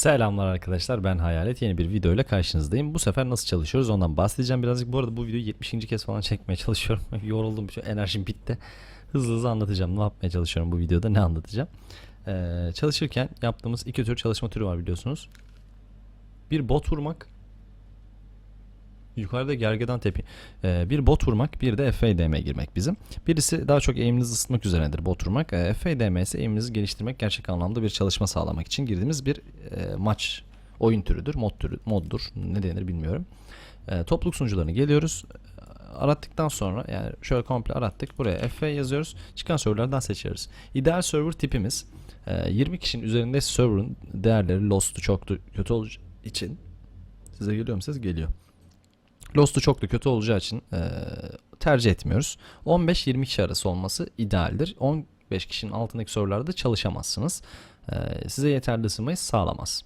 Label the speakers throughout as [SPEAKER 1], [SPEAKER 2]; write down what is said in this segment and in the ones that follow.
[SPEAKER 1] Selamlar arkadaşlar ben Hayalet yeni bir video ile karşınızdayım. Bu sefer nasıl çalışıyoruz ondan bahsedeceğim birazcık. Bu arada bu videoyu 70. kez falan çekmeye çalışıyorum. Yoruldum şu enerjim bitti. Hızlı hızlı anlatacağım ne yapmaya çalışıyorum bu videoda ne anlatacağım. Ee, çalışırken yaptığımız iki tür çalışma türü var biliyorsunuz. Bir bot vurmak. Yukarıda gergedan tepi. Ee, bir bot vurmak, bir de FADM'ye girmek bizim. Birisi daha çok eğiminizi ısıtmak üzerinedir bot vurmak. E, FADM ise eğiminizi geliştirmek, gerçek anlamda bir çalışma sağlamak için girdiğimiz bir e, maç oyun türüdür, mod türü, moddur. Ne denir bilmiyorum. E, topluluk sunucularına geliyoruz. Arattıktan sonra yani şöyle komple arattık. Buraya FA yazıyoruz. Çıkan serverlardan seçiyoruz. İdeal server tipimiz e, 20 kişinin üzerinde server'ın değerleri lost'u çoktu kötü olacağı için size geliyor mu ses? Geliyor. Lost'u çok da kötü olacağı için e, tercih etmiyoruz. 15-20 kişi arası olması idealdir. 15 kişinin altındaki sorularda çalışamazsınız. E, size yeterli ısınmayı sağlamaz.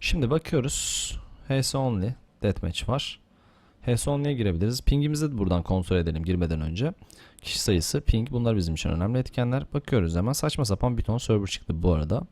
[SPEAKER 1] Şimdi bakıyoruz. HS Only Deathmatch var. HS Only'ye girebiliriz. Pingimizi de buradan kontrol edelim girmeden önce. Kişi sayısı, ping bunlar bizim için önemli etkenler. Bakıyoruz hemen saçma sapan bir ton server çıktı bu arada.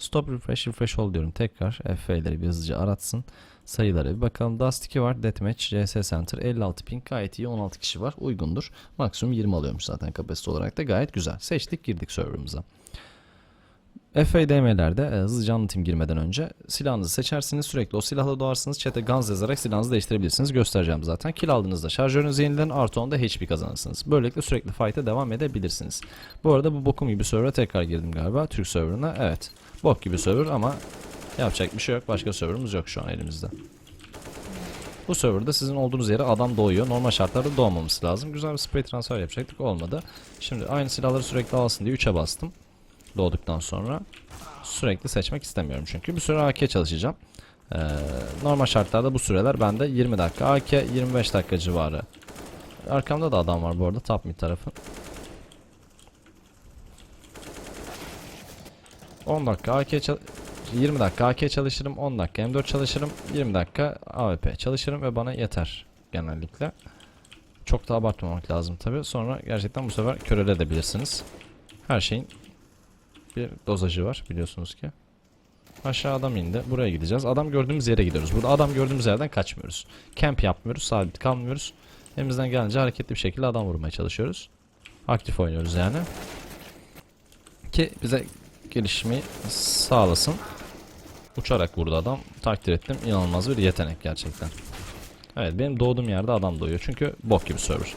[SPEAKER 1] Stop refresh refresh ol diyorum tekrar. FF'leri bir hızlıca aratsın. Sayıları bir bakalım. Dust 2 var. Deathmatch, CS Center 56 ping gayet iyi. 16 kişi var. Uygundur. Maksimum 20 alıyormuş zaten kapasite olarak da gayet güzel. Seçtik girdik serverımıza. FADM'lerde e, hızlıca anlatayım girmeden önce. Silahınızı seçersiniz. Sürekli o silahla doğarsınız. Chat'e guns yazarak silahınızı değiştirebilirsiniz. Göstereceğim zaten. Kill aldığınızda şarjörünüz yenilen artı 10'da HP kazanırsınız. Böylelikle sürekli fight'e devam edebilirsiniz. Bu arada bu bokum gibi server'a tekrar girdim galiba. Türk server'ına. Evet. Bok gibi server ama yapacak bir şey yok. Başka server'ımız yok şu an elimizde. Bu serverda sizin olduğunuz yere adam doğuyor. Normal şartlarda doğmaması lazım. Güzel bir spray transfer yapacaktık. Olmadı. Şimdi aynı silahları sürekli alsın diye 3'e bastım. Doğduktan sonra. Sürekli seçmek istemiyorum çünkü. Bir süre AK çalışacağım. Ee, normal şartlarda bu süreler bende 20 dakika. AK 25 dakika civarı. Arkamda da adam var bu arada. Top mid tarafı. 10 dakika AK çal- 20 dakika AK çalışırım, 10 dakika M4 çalışırım, 20 dakika AWP çalışırım ve bana yeter genellikle. Çok da abartmamak lazım tabi. Sonra gerçekten bu sefer körelebilirsiniz. Her şeyin bir dozajı var biliyorsunuz ki. Aşağı adam indi. Buraya gideceğiz. Adam gördüğümüz yere gidiyoruz. Burada adam gördüğümüz yerden kaçmıyoruz. Camp yapmıyoruz. Sabit kalmıyoruz. Elimizden gelince hareketli bir şekilde adam vurmaya çalışıyoruz. Aktif oynuyoruz yani. Ki bize gelişmeyi sağlasın. Uçarak vurdu adam. Takdir ettim. İnanılmaz bir yetenek gerçekten. Evet benim doğduğum yerde adam doğuyor. Çünkü bok gibi server.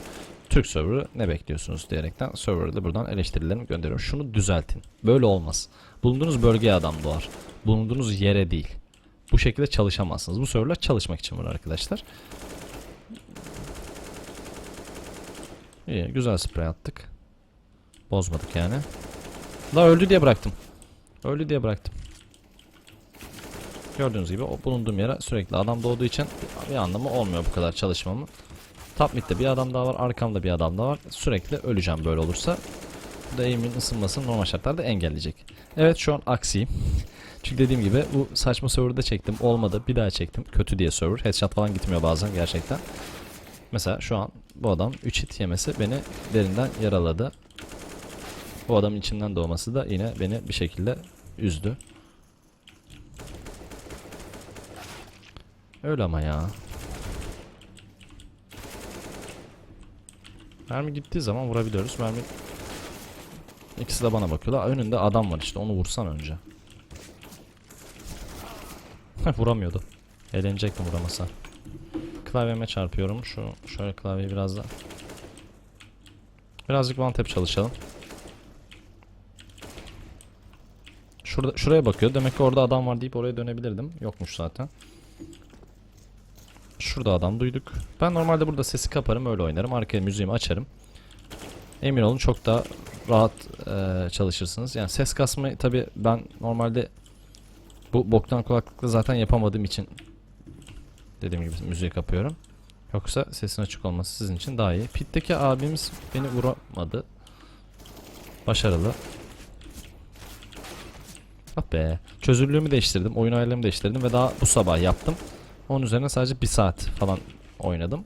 [SPEAKER 1] Türk serverı ne bekliyorsunuz diyerekten server'ı da buradan eleştirilerimi gönderiyorum. Şunu düzeltin. Böyle olmaz. Bulunduğunuz bölgeye adam doğar. Bulunduğunuz yere değil. Bu şekilde çalışamazsınız. Bu serverlar çalışmak için var arkadaşlar. İyi güzel sprey attık. Bozmadık yani. La öldü diye bıraktım. Öldü diye bıraktım. Gördüğünüz gibi o bulunduğum yere sürekli adam doğduğu için bir anlamı olmuyor bu kadar çalışmamın. Top mid'de bir adam daha var, arkamda bir adam daha var. Sürekli öleceğim böyle olursa. Bu da aim'in ısınmasını normal şartlarda engelleyecek. Evet şu an aksiyim. Çünkü dediğim gibi bu saçma server'da çektim. Olmadı. Bir daha çektim. Kötü diye server. Headshot falan gitmiyor bazen gerçekten. Mesela şu an bu adam 3 hit yemesi beni derinden yaraladı. Bu adamın içinden doğması da yine beni bir şekilde üzdü. Öyle ama ya. Mermi gittiği zaman vurabiliyoruz. Mermi İkisi de bana bakıyorlar. Önünde adam var işte onu vursan önce. Vuramıyordu. Eğlenecektim vuramasa. Klavyeme çarpıyorum. Şu şöyle klavyeyi biraz da. Birazcık one tap çalışalım. Şurada şuraya bakıyor. Demek ki orada adam var deyip oraya dönebilirdim. Yokmuş zaten. Şurada adam duyduk. Ben normalde burada sesi kaparım öyle oynarım. Arkaya müziğimi açarım. Emin olun çok daha rahat e, çalışırsınız. Yani ses kasmayı tabi ben normalde bu boktan kulaklıkla zaten yapamadığım için dediğim gibi müziği kapıyorum. Yoksa sesin açık olması sizin için daha iyi. Pit'teki abimiz beni vuramadı. Başarılı. Ah be. Çözünürlüğümü değiştirdim. Oyun ayarlarımı değiştirdim ve daha bu sabah yaptım. Onun üzerine sadece bir saat falan oynadım.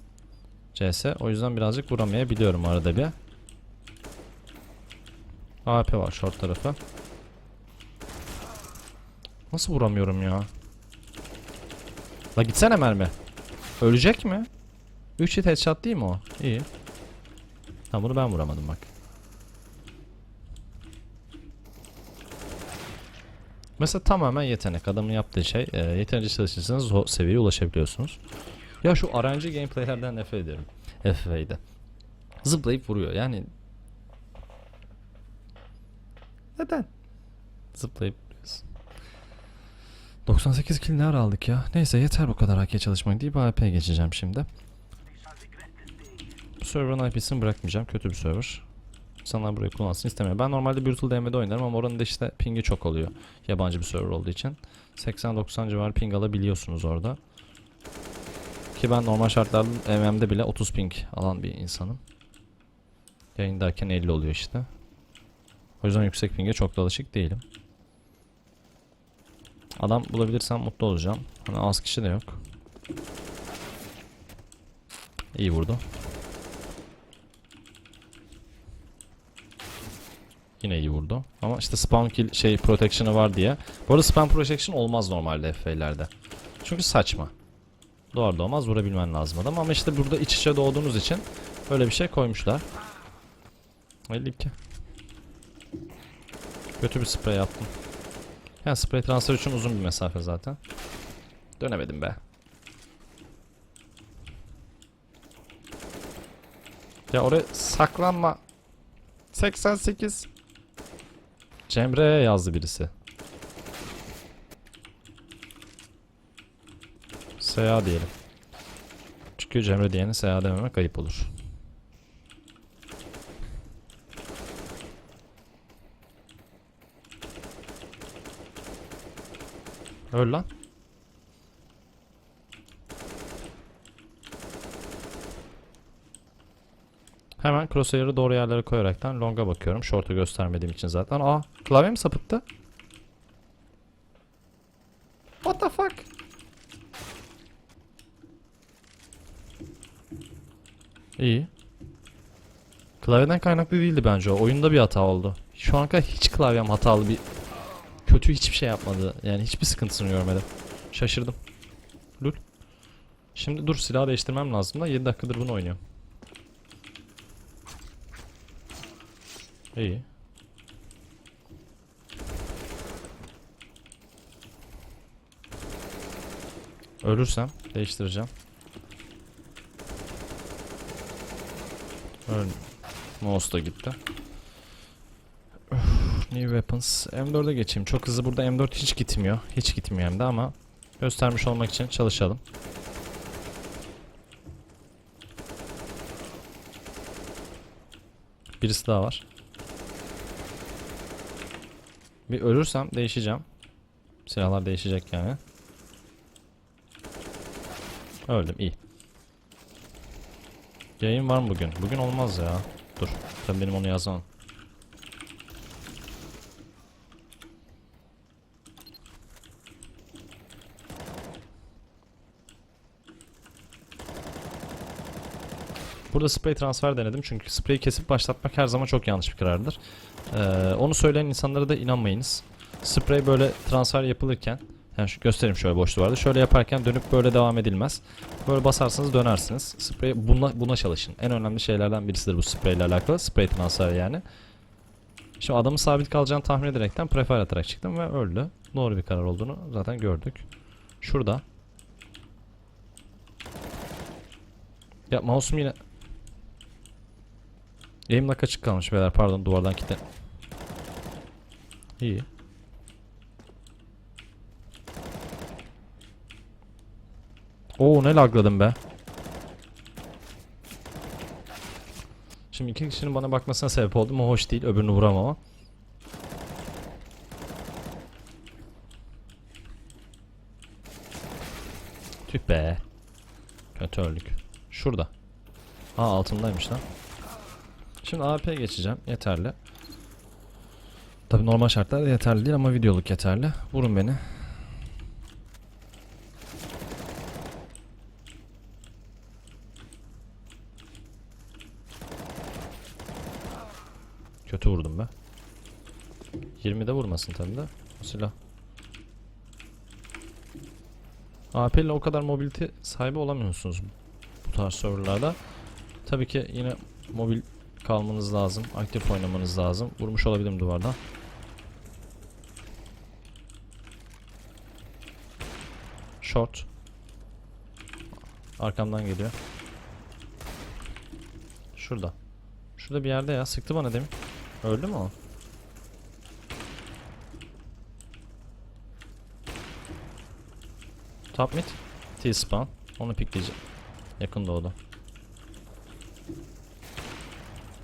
[SPEAKER 1] CS. O yüzden birazcık vuramayabiliyorum arada bir. AP var short tarafı. Nasıl vuramıyorum ya? La gitsene mermi. Ölecek mi? 3 hit headshot değil mi o? İyi. Ha bunu ben vuramadım bak. Mesela tamamen yetenek. Adamın yaptığı şey e, yeterince çalışırsanız o seviyeye ulaşabiliyorsunuz. Ya şu RNG gameplaylerden nefret ediyorum. FFA'de. Zıplayıp vuruyor. Yani neden? Zıplayıp vuruyorsun. 98 kill ne aldık ya? Neyse yeter bu kadar AK çalışmak deyip AWP'ye geçeceğim şimdi. Bu server'ın IP'sini bırakmayacağım. Kötü bir server. İnsanlar burayı kullansın istemiyor. Ben normalde Brutal DM'de oynarım ama oranın da işte pingi çok oluyor. Yabancı bir server olduğu için. 80-90 civarı ping alabiliyorsunuz orada. Ki ben normal şartlarda MM'de bile 30 ping alan bir insanım. Yayındayken 50 oluyor işte. O yüzden yüksek ping'e çok da alışık değilim. Adam bulabilirsem mutlu olacağım. Hani az kişi de yok. İyi vurdu. Yine iyi vurdu. Ama işte spawn kill şey protection'ı var diye. Bu arada spawn protection olmaz normalde FF'lerde. Çünkü saçma. Doğar doğmaz vurabilmen lazım adam ama işte burada iç içe doğduğunuz için böyle bir şey koymuşlar. 52. Kötü bir sprey yaptım. Yani sprey transfer için uzun bir mesafe zaten. Dönemedim be. Ya oraya saklanma. 88. Cemre yazdı birisi. Seya diyelim. Çünkü Cemre diyeni Seya dememek ayıp olur. Öl lan. Hemen crosshair'ı doğru yerlere koyaraktan long'a bakıyorum. Short'u göstermediğim için zaten. Aa klavye mi sapıttı? What the fuck? İyi. Klavyeden kaynaklı değildi bence o. Oyunda bir hata oldu. Şu ana kadar hiç klavyem hatalı bir kötü hiçbir şey yapmadı. Yani hiçbir sıkıntısını görmedim. Şaşırdım. Lul. Şimdi dur silah değiştirmem lazım da 7 dakikadır bunu oynuyorum. İyi. Ölürsem değiştireceğim. Öl. Mouse da gitti. New weapons. M4'e geçeyim. Çok hızlı burada M4 hiç gitmiyor. Hiç gitmiyor hem de ama göstermiş olmak için çalışalım. Birisi daha var. Bir ölürsem değişeceğim. Silahlar değişecek yani. Öldüm iyi. Yayın var mı bugün? Bugün olmaz ya. Dur. Sen benim onu yazmam. Burada spray transfer denedim çünkü spray'i kesip başlatmak her zaman çok yanlış bir karardır. Ee, onu söyleyen insanlara da inanmayınız. Sprey böyle transfer yapılırken yani şu göstereyim şöyle boşluğu vardı. Şöyle yaparken dönüp böyle devam edilmez. Böyle basarsanız dönersiniz. Sprey buna, buna çalışın. En önemli şeylerden birisidir bu sprey ile alakalı. Sprey transfer yani. Şimdi adamın sabit kalacağını tahmin ederekten prefer atarak çıktım ve öldü. Doğru bir karar olduğunu zaten gördük. Şurada. Ya mouse'um yine Aim lock açık kalmış beyler pardon duvardan kilitlen. İyi. Oo ne lagladım be. Şimdi iki kişinin bana bakmasına sebep oldum o hoş değil öbürünü vuramama. Tüh be. Kötü öldük. Şurada. Aa altındaymış lan. Şimdi AWP'ye geçeceğim. Yeterli. Tabi normal şartlarda yeterli değil ama videoluk yeterli. Vurun beni. Kötü vurdum be. 20'de vurmasın tabi de. O silah. AP ile o kadar mobility sahibi olamıyorsunuz bu tarz serverlarda. Tabii ki yine mobil kalmanız lazım. Aktif oynamanız lazım. Vurmuş olabilirim duvardan. Short. Arkamdan geliyor. Şurada. Şurada bir yerde ya. Sıktı bana demin. Öldü mü o? Top mid. T-spawn. Onu pikleyeceğim. Yakın doğdu.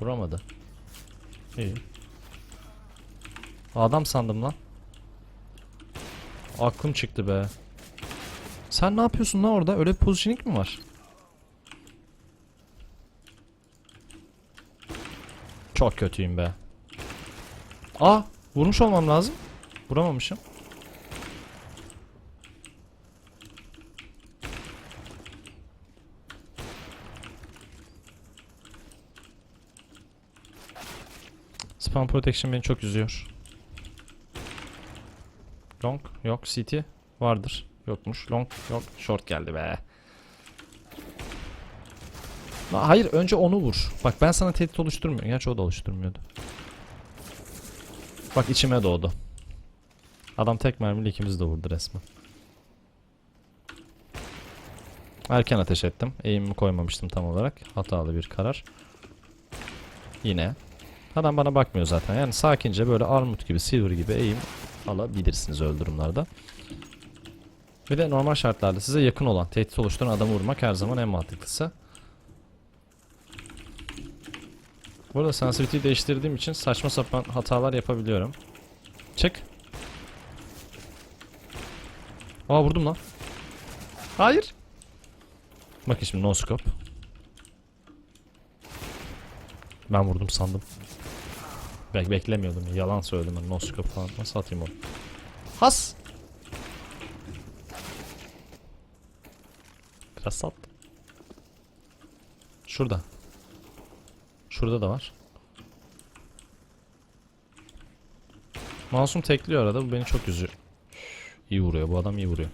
[SPEAKER 1] Vuramadı. İyi. Adam sandım lan. Aklım çıktı be. Sen ne yapıyorsun lan orada? Öyle bir pozisyonlik mi var? Çok kötüyüm be. Aa, vurmuş olmam lazım. Vuramamışım. Spam protection beni çok üzüyor. Long yok city vardır. Yokmuş. Long yok. Short geldi be. Ha, Hayır önce onu vur. Bak ben sana tehdit oluşturmuyorum. Gerçi o da oluşturmuyordu. Bak içime doğdu. Adam tek mermiyle ikimizi de vurdu resmen. Erken ateş ettim. Eğimimi koymamıştım tam olarak. Hatalı bir karar. Yine. Adam bana bakmıyor zaten. Yani sakince böyle armut gibi, silver gibi eğim alabilirsiniz öyle durumlarda. Bir de normal şartlarda size yakın olan, tehdit oluşturan adamı vurmak her zaman en mantıklısı. Burada sensitivity'yi değiştirdiğim için saçma sapan hatalar yapabiliyorum. Çık. Aa vurdum lan. Hayır. Bakın şimdi no scope. Ben vurdum sandım. Bek beklemiyordum. Yalan söyledim. No scope falan. Nasıl atayım onu? Has. Biraz sat. Şurada. Şurada da var. Masum tekliyor arada. Bu beni çok üzüyor. İyi vuruyor. Bu adam iyi vuruyor.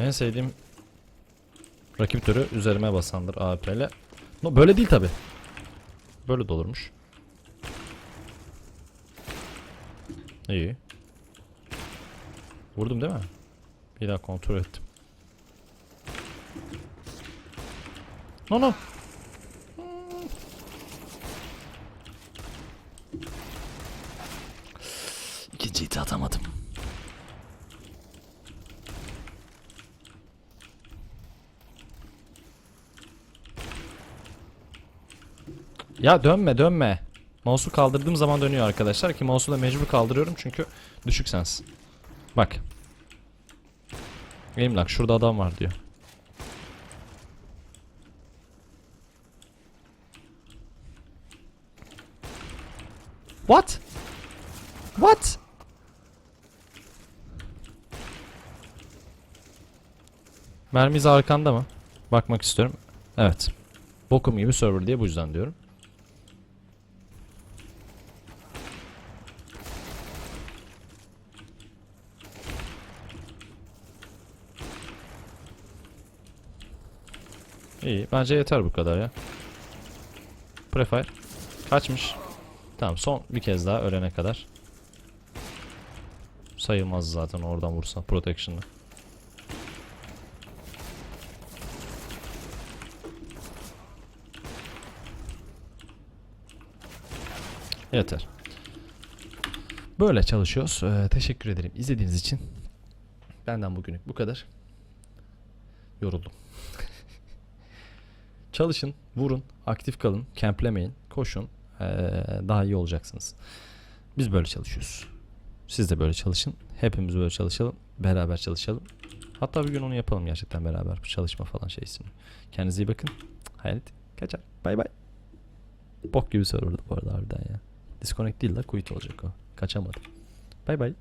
[SPEAKER 1] En sevdiğim rakip türü üzerime basandır AWP ile. No, böyle değil tabi. Böyle de olurmuş. İyi. Vurdum değil mi? Bir daha kontrol ettim. No no. İkinci hiti atamadım. Ya dönme dönme. Mouse'u kaldırdığım zaman dönüyor arkadaşlar ki mouse'u da mecbur kaldırıyorum çünkü düşük sens. Bak. Aim lock şurada adam var diyor. What? What? Mermi izi arkanda mı? Bakmak istiyorum. Evet. Bokum gibi server diye bu yüzden diyorum. İyi. Bence yeter bu kadar ya. Prefire. Kaçmış. Tamam son bir kez daha ölene kadar. Sayılmaz zaten oradan vursa. Protection'da. Yeter. Böyle çalışıyoruz. Ee, teşekkür ederim izlediğiniz için. Benden bugünlük bu kadar. Yoruldum. Çalışın, vurun, aktif kalın, kemplemeyin, koşun. Ee, daha iyi olacaksınız. Biz böyle çalışıyoruz. Siz de böyle çalışın. Hepimiz böyle çalışalım. Beraber çalışalım. Hatta bir gün onu yapalım gerçekten beraber. Bu çalışma falan şeysini. Kendinize iyi bakın. Hayalet kaçar. Bay bay. Bok gibi serverdı bu arada harbiden ya. Disconnect değil de quit olacak o. Kaçamadım. Bay bay.